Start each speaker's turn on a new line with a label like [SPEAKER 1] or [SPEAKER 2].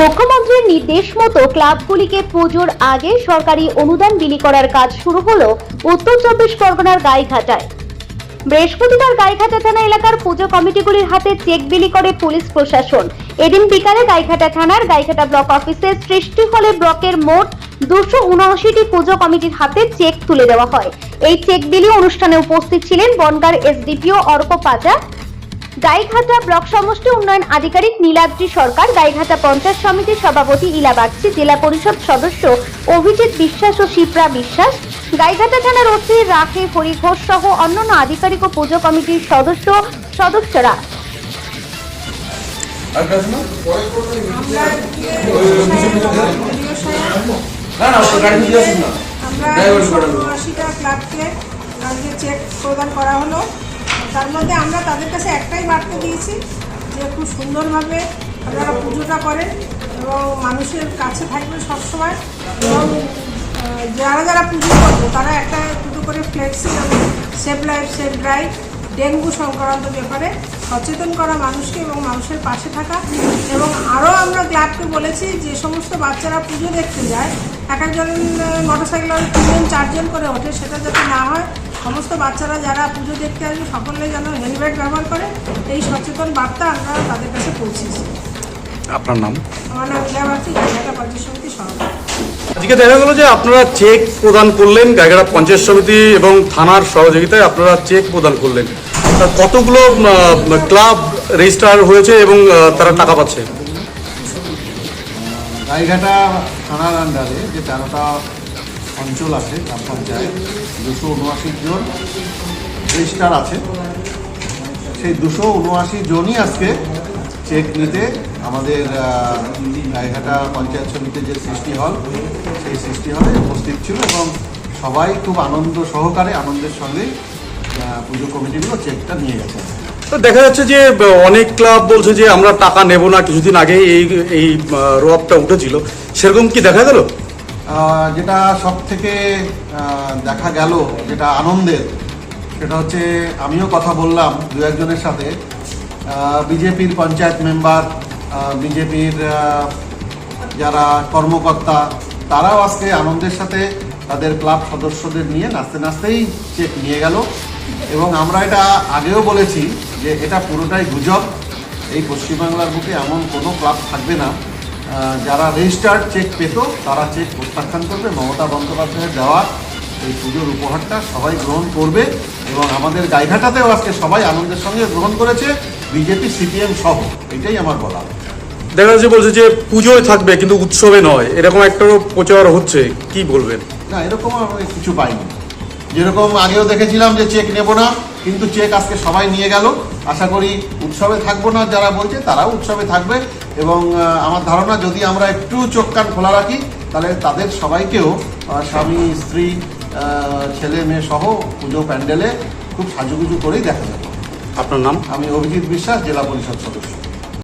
[SPEAKER 1] মুখ্যমন্ত্রীর নির্দেশ মতো ক্লাবগুলিকে পুজোর আগে সরকারি অনুদান বিলি করার কাজ শুরু হলো উত্তর চব্বিশ পরগনার গাইঘাটায়। বৃহস্পতিবার গাইঘাটা থানা এলাকার পুজো কমিটিগুলির হাতে চেক বিলি করে পুলিশ প্রশাসন। এদিন বিকালে গাইঘাটা থানার গাইঘাটা ব্লক অফিসের সৃষ্টি হলে ব্লকের মোট দুশো উনআশিটি পুজো কমিটির হাতে চেক তুলে দেওয়া হয়। এই চেক বিলি অনুষ্ঠানে উপস্থিত ছিলেন বনগার এসডিপিও অর্ক পাজা গাইঘাটা ব্লক সমষ্টি উন্নয়ন আধিকারিক নীলাদ্রি সরকার গাইঘাটা পঞ্চায়েত সমিতির সভাপতি ইলা বাগচি জেলা পরিষদ সদস্য অভিজিৎ বিশ্বাস ও শিপ্রা বিশ্বাস গাইঘাটা থানার ওসি রাখে হরি ঘোষ সহ অন্যান্য আধিকারিক ও পুজো কমিটির সদস্য সদস্যরা।
[SPEAKER 2] আমরা ক্লাবকে আজকে চেক প্রদান করা হলো। তার মধ্যে আমরা তাদের কাছে একটাই বার্তা দিয়েছি যে খুব সুন্দরভাবে আপনারা পুজোটা করেন এবং মানুষের কাছে থাকবেন সবসময় এবং যারা যারা পুজো করবে, তারা একটা দুটো করে flexi safe life safe drive dengue সংক্রান্ত ব্যাপারে সচেতন করা মানুষকে এবং মানুষের পাশে থাকা। এবং আরও আমরা ক্লাবকে বলেছি যে সমস্ত বাচ্চারা পুজো দেখতে যায়, এক একজন মোটরসাইকেল তিনজন চারজন করে ওঠে, সেটা যাতে না হয় সমস্ত বাচ্চারা যারা পুজো দেখতে আসবে সকলে যেন হেলমেট ব্যবহার করে এই সচেতন বার্তা আমরা তাদের কাছে পৌঁছেছি।
[SPEAKER 3] আপনার নাম?
[SPEAKER 2] আমার নাম ইলাবাতি গাইঘাটা পঞ্চায়েত সমিতি সভাপতি।
[SPEAKER 3] আজকে দেখা গেল যে আপনারা চেক প্রদান করলেন গাইঘাটা পঞ্চায়েত সমিতি এবং থানার সহযোগিতায় আপনারা চেক প্রদান করলেন। তা কতগুলো ক্লাব রেজিস্টার হয়েছে এবং তারা টাকা পাচ্ছে?
[SPEAKER 4] গাইঘাটা থানার আন্ডারে যে তেরোটা অঞ্চল আছে, গ্রাম পঞ্চায়েত, দুশো উনআশি জন রেজিস্টার আছে। সেই দুশো উনআশি জনই আজকে চেক নিতে আমাদের গাইঘাটা পঞ্চায়েত সমিতির যে সৃষ্টি হল, সেই সৃষ্টি হলে উপস্থিত ছিল এবং সবাই খুব আনন্দ সহকারে, আনন্দের সঙ্গেই পুজো কমিটিগুলো চেকটা নিয়ে গেছে।
[SPEAKER 3] তো দেখা যাচ্ছে যে, অনেক ক্লাব বলছে যে, আমরা টাকা নেব না, কিছুদিন আগে এই এই রোয়াবটা উঠেছিল। সেরকম কি দেখা গেল?
[SPEAKER 4] যেটা সব থেকে দেখা গেল, যেটা আনন্দের, সেটা হচ্ছে আমিও কথা বললাম দু একজনের সাথে। বিজেপির পঞ্চায়েত মেম্বার বিজেপির যারা কর্মকর্তা, তারাও আজকে আনন্দের সাথে তাদের ক্লাব সদস্যদের নিয়ে নাচতে নাচতেই চেক নিয়ে গেল। এবং আমরা এটা আগেও বলেছি যে এটা পুরোটাই গুজব। এই পশ্চিমবাংলার বুকে এমন কোনো ক্লাব থাকবে না। যারা রেজিস্টার্ড চেক পেত তারা চেক প্রত্যাখ্যান করবে। মমতা বন্দ্যোপাধ্যায়ের দেওয়া এই পুজোর উপহারটা সবাই গ্রহণ করবে এবং আমাদের গাইঘাটাতেও আজকে সবাই আনন্দের সঙ্গে গ্রহণ করেছে বিজেপি সিপিএম সহ। এটাই আমার বলা।
[SPEAKER 3] দেখা যাচ্ছে বলছে যে পুজোয় থাকবে কিন্তু উৎসবে নয়। এরকম একটা প্রচার হচ্ছে কি বলবেন?
[SPEAKER 4] না এরকম আমি কিছু পাইনি। যেরকম আগেও দেখেছিলাম যে চেক নেব না কিন্তু চেক আজকে সবাই নিয়ে গেল। আশা করি উৎসবে থাকব না যারা বলছে তারাও উৎসবে থাকবে। এবং আমার ধারণা যদি আমরা একটু চোখ কান খোলা রাখি তাহলে তাদের সবাইকেও স্বামী স্ত্রী ছেলে মেয়ে সহ পুজো প্যান্ডেলে খুব সাজুগুজু করেই দেখা যাবে।
[SPEAKER 3] আপনার নাম?
[SPEAKER 4] আমি অভিজিৎ বিশ্বাস জেলা পরিষদ সদস্য।